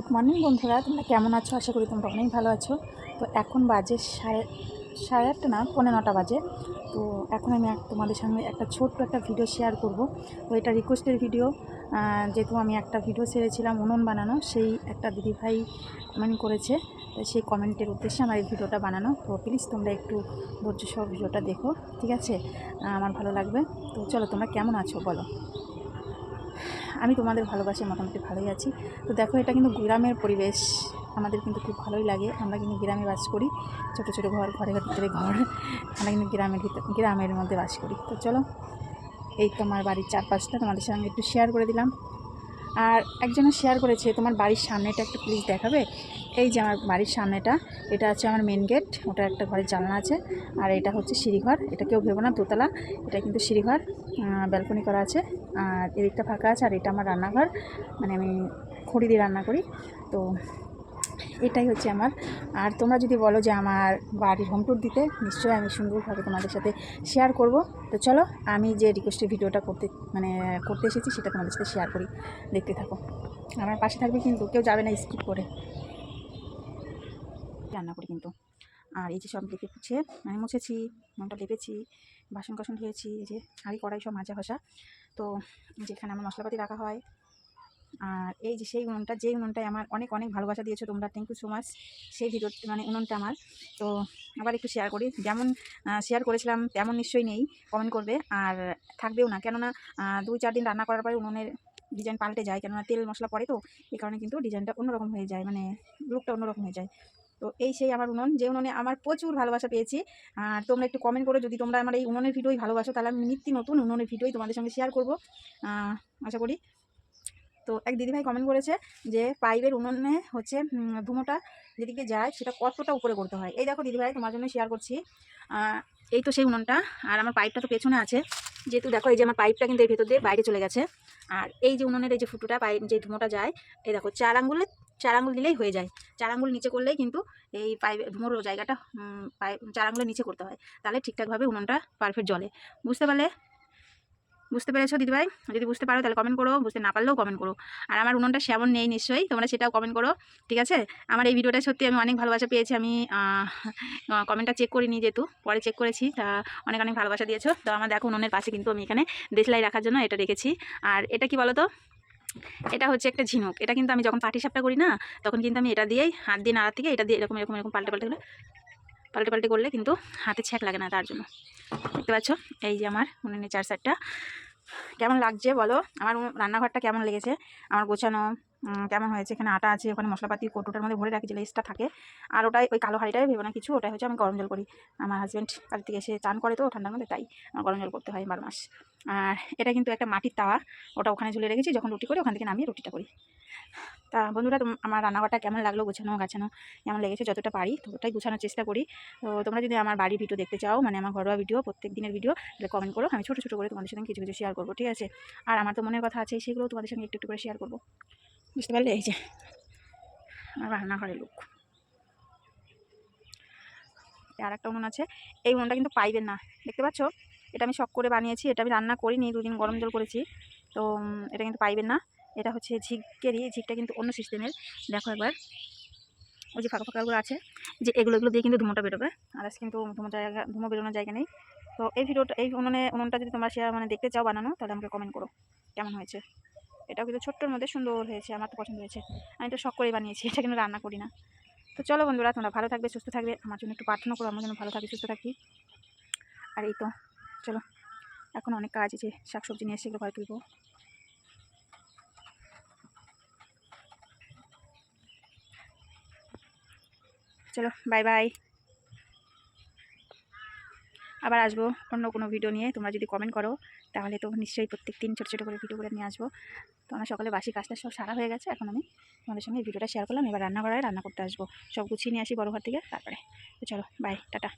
Good morning বন্ধুরা, তোমরা কেমন আছো? আশা করি তোমরা অনেক ভালো আছো। তো এখন বাজে সাড়ে সাড়ে আটটা না, পৌনে নটা বাজে। তো এখন আমি তোমাদের সঙ্গে একটা ছোট্ট একটা ভিডিও শেয়ার করব। তো এটা রিকোয়েস্টের ভিডিও যেহেতু আমি একটা ভিডিও ছেড়েছিলাম উনুন বানানো, সেই একটা দিদিভাই কমেন্ট করেছে। তো সেই কমেন্টের উদ্দেশ্যে আমার এই ভিডিওটা বানানো। তো প্লিজ তোমরা একটু ধৈর্য সহ ভিডিওটা দেখো, ঠিক আছে? আমার ভালো লাগবে। তো চলো তোমরা কেমন আছো বলো। আমি তোমাদের ভালোবাসি মোটামুটি ভালোই আছি। তো দেখো, এটা কিন্তু গ্রামের পরিবেশ। আমাদের কিন্তু খুব ভালোই লাগে। আমরা কিন্তু গ্রামে বাস করি। ছোটো ছোটো ঘর, ঘরে ভিতরে ঘর। আমরা কিন্তু গ্রামের ভিতরে গ্রামের মধ্যে বাস করি। তো চলো, এই তোমার বাড়ির চারপাশটা তোমাদের সঙ্গে একটু শেয়ার করে দিলাম। আর একজনে শেয়ার করেছে, তোমার বাড়ির সামনেটা একটু প্লিজ দেখাবে? এই যে আমার বাড়ির সামনেটা, এটা আছে আমার মেন গেট ওটা একটা ঘরের জানলা আছে, আর এটা হচ্ছে সিঁড়িঘর, এটা কেউ ভেবো না, দোতলা, এটা কিন্তু সিঁড়িঘর ব্যালকনি করা আছে, আর এদিকটা ফাঁকা আছে, আর এটা আমার রান্নাঘর মানে আমি খড়ি দিয়ে রান্না করি, তো এটাই হচ্ছে আমার। আর তোমরা যদি বলো যে আমার বাড়ির হোম ট্যুর দিতে, নিশ্চয়ই আমি সুন্দরভাবে তোমাদের সাথে শেয়ার করব। তো চলো, আমি যে রিকোয়েস্টের ভিডিওটা করতে মানে করতে এসেছি, সেটা তোমাদের সাথে শেয়ার করি। দেখতে থাকো। আমার পাশে থাকবে কিন্তু, কেউ যাবে না স্কিপ করে। রান্না করি কিন্তু। আর এই যে সব লেপে পুছে মানে মুছেছি, মনটা লেপেছি বাসন কাসন ধুয়েছি, এই যে হাঁড়ি কড়াই সব মাজা ঘষা। তো যেখানে আমার মশলাপাতি রাখা হয় আর এই যে সেই উনুনটা, যেই উনুনটায় আমার অনেক অনেক ভালোবাসা দিয়েছ তোমরা থ্যাংক ইউ সো মাচ সেই ভিডিও মানে উনুনটা আমার। তো আবার একটু শেয়ার করি। যেমন শেয়ার করেছিলাম, তেমন নিশ্চয়ই নেই কমেন্ট করবে। আর থাকবেও না, কেননা দুই, চার দিন রান্না করার পরে উনুনের ডিজাইন পাল্টে যায়, কেননা তেল মশলা পড়ে তো, এই কারণে কিন্তু ডিজাইনটা অন্যরকম হয়ে যায় মানে লুকটা অন্যরকম হয়ে যায়। তো এই সেই আমার উনুন, যে উনুনে আমার প্রচুর ভালোবাসা পেয়েছি। আর তোমরা একটু কমেন্ট করো, যদি তোমরা আমার এই উনুনের ভিডিওই ভালোবাসো, তাহলে আমি নিত্য নতুন উনুনের ভিডিওই তোমাদের সঙ্গে শেয়ার করব। আশা করি তো এক দিদিভাই কমেন্ট করেছে যে পাইপের উনুনে হচ্ছে ধুমোটা যেদিকে যায় সেটা কতটা উপরে করতে হয়। এই দেখো দিদিভাই, তোমার জন্য শেয়ার করছি। এই তো সেই উনুনটা, আর আমার পাইপটা তো পেছনে আছে। যেহেতু দেখো এই যে আমার পাইপটা কিন্তু এই ভেতর দিয়ে বাইরে চলে গেছে। আর এই যে উনুনের এই যে ফুটোটা পাইপ যে ধুমোটা যায়, এই দেখো চার আঙ্গুলে, চার আঙ্গুল দিলেই হয়ে যায়। চার আঙ্গুল নিচে করলেই কিন্তু এই পাইপ ধুমোর জায়গাটা পাইপ চার আঙ্গুলের নিচে করতে হয়। তাহলে ঠিকঠাকভাবে উনুনটা পারফেক্ট জলে বুঝতে পারলে? বুঝতে পেরেছ দিদিভাই? যদি বুঝতে পারো তাহলে কমেন্ট করো, বুঝতে না পারলেও কমেন্ট করো। আর আমার উনুনটা সেমন নেই নিশ্চয়ই, তোমরা সেটাও কমেন্ট করো, ঠিক আছে? আমার এই ভিডিওটা সত্যি আমি অনেক ভালোবাসা পেয়েছি, আমি কমেন্টটা চেক করিনি যেহেতু, পরে চেক করেছি, তা অনেক অনেক ভালোবাসা দিয়েছ। তো আমার দেখো উনুনের পাশে কিন্তু আমি এখানে দেশলাই রাখার জন্য এটা রেখেছি। আর এটা কি বলো তো এটা হচ্ছে একটা ঝিনুক, এটা কিন্তু আমি যখন পাটি সাপটা করি না, তখন কিন্তু আমি এটা দিয়েই, হাত দিয়ে নাড়ার থেকে এটা দিয়ে এরকম এরকম এরকম পাল্টে পাল্টে পাল্টে পাল্টে করলে কিন্তু হাতে ছ্যাঁক লাগে না তার জন্য। দেখতে পাচ্ছ? এই যে আমার উনুনের চার সাইডটা কেমন লাগছে বলো? আমার রান্নাঘরটা কেমন লেগেছে? আমার গোছানো কেমন হয়েছে? এখানে আটা আছে, ওখানে মশলাপাতি, কৌটোটার মধ্যে ভরে রাখি, যে লেসটা থাকে। আর ওটাই, ওই কালো হাঁড়িটাই ভেবো না কিছু, ওটাই হচ্ছে আমি গরম জল করি। আমার হাজব্যান্ড কাল থেকে এসে চান করে তো, ঠান্ডার মধ্যে তাই আমার গরম জল করতে হয় বারো মাস। আর এটা কিন্তু একটা মাটির তাওয়া, ওটা ওখানে ঝুলে রেখেছি, যখন রুটি করি ওখান থেকে নামিয়ে রুটিটা করি। তা বন্ধুরা আমার রান্নাঘরটা কেমন লাগল গোছানো, গাছানো? কেমন লেগেছে? যতটা পারি ততটাই গোছানোর চেষ্টা করি। তো তোমরা যদি আমার বাড়ির ভিডিও দেখতে চাও মানে আমার ঘরোয়া ভিডিও প্রত্যেক দিনের ভিডিও তাহলে কমেন্ট করো। আমি ছোটো ছোটো করে তোমাদের সঙ্গে কিছু কিছু শেয়ার করব, ঠিক আছে? আর আমার তো মনের কথা আছে সেগুলো তোমাদের সঙ্গে একটু একটু করে শেয়ার করব। বুঝতে পারলে? এই যে। আমার রান্নাঘরের লোক। আর একটা উনুন আছে। এই উনুনটা কিন্তু পাইবেন না। দেখতে পাচ্ছ? এটা আমি শখ করে বানিয়েছি। এটা আমি রান্না করিনি, দুদিন গরম জল করেছি। তো এটা কিন্তু পাইবেন না। এটা হচ্ছে ঝিকেরই ঝিকটা কিন্তু অন্য সিস্টেমের। দেখো একবার। ওই যে ফাঁকা ফাঁকাগুলো আছে। যে এগুলো এগুলো দিয়ে কিন্তু ধুমোটা বেরোবে। আর আজ কিন্তু ধুমো জায়গা, ধুমো বেরোনোর জায়গা নেই। তো এই ভিডিওটা, এই উনুনে, উনুনটা যদি তোমরা শেয়ার মানে দেখতে চাও বানানো, তাহলে আমাকে কমেন্ট করো। কেমন হয়েছে? এটাও কিন্তু ছোট্টর মধ্যে সুন্দর হয়েছে, আমার তো পছন্দ হয়েছে। আমি তো শখ করেই বানিয়েছি, এটা কিন্তু রান্না করি না। তো চলো বন্ধুরা, তোমরা ভালো থাকবে, সুস্থ থাকবে, আমার জন্য একটু প্রার্থনা করো, আমার জন্য ভালো থাকি সুস্থ থাকি। আর এই তো, চলো, এখন অনেক কাজ আছে, শাকসবজি নিয়ে এসে ঘরে তুলবো। চলো বাই বাই আবার আসব অন্য কোনো ভিডিও নিয়ে। তোমরা যদি কমেন্ট করো, তাহলে তো নিশ্চয়ই প্রত্যেক দিন ছোটো ছোটো করে ভিডিও করে নিয়ে আসব। তো আমার সকালে বাসি কাজটা সব সারা হয়ে গেছে, এখন আমি তোমাদের সঙ্গে ভিডিওটা শেয়ার করলাম। এবার রান্না করায় রান্না করতে আসব। সব গুছিয়ে নিয়ে আসি বড় ঘর থেকে, তারপরে। তো চলো বাই টাটা।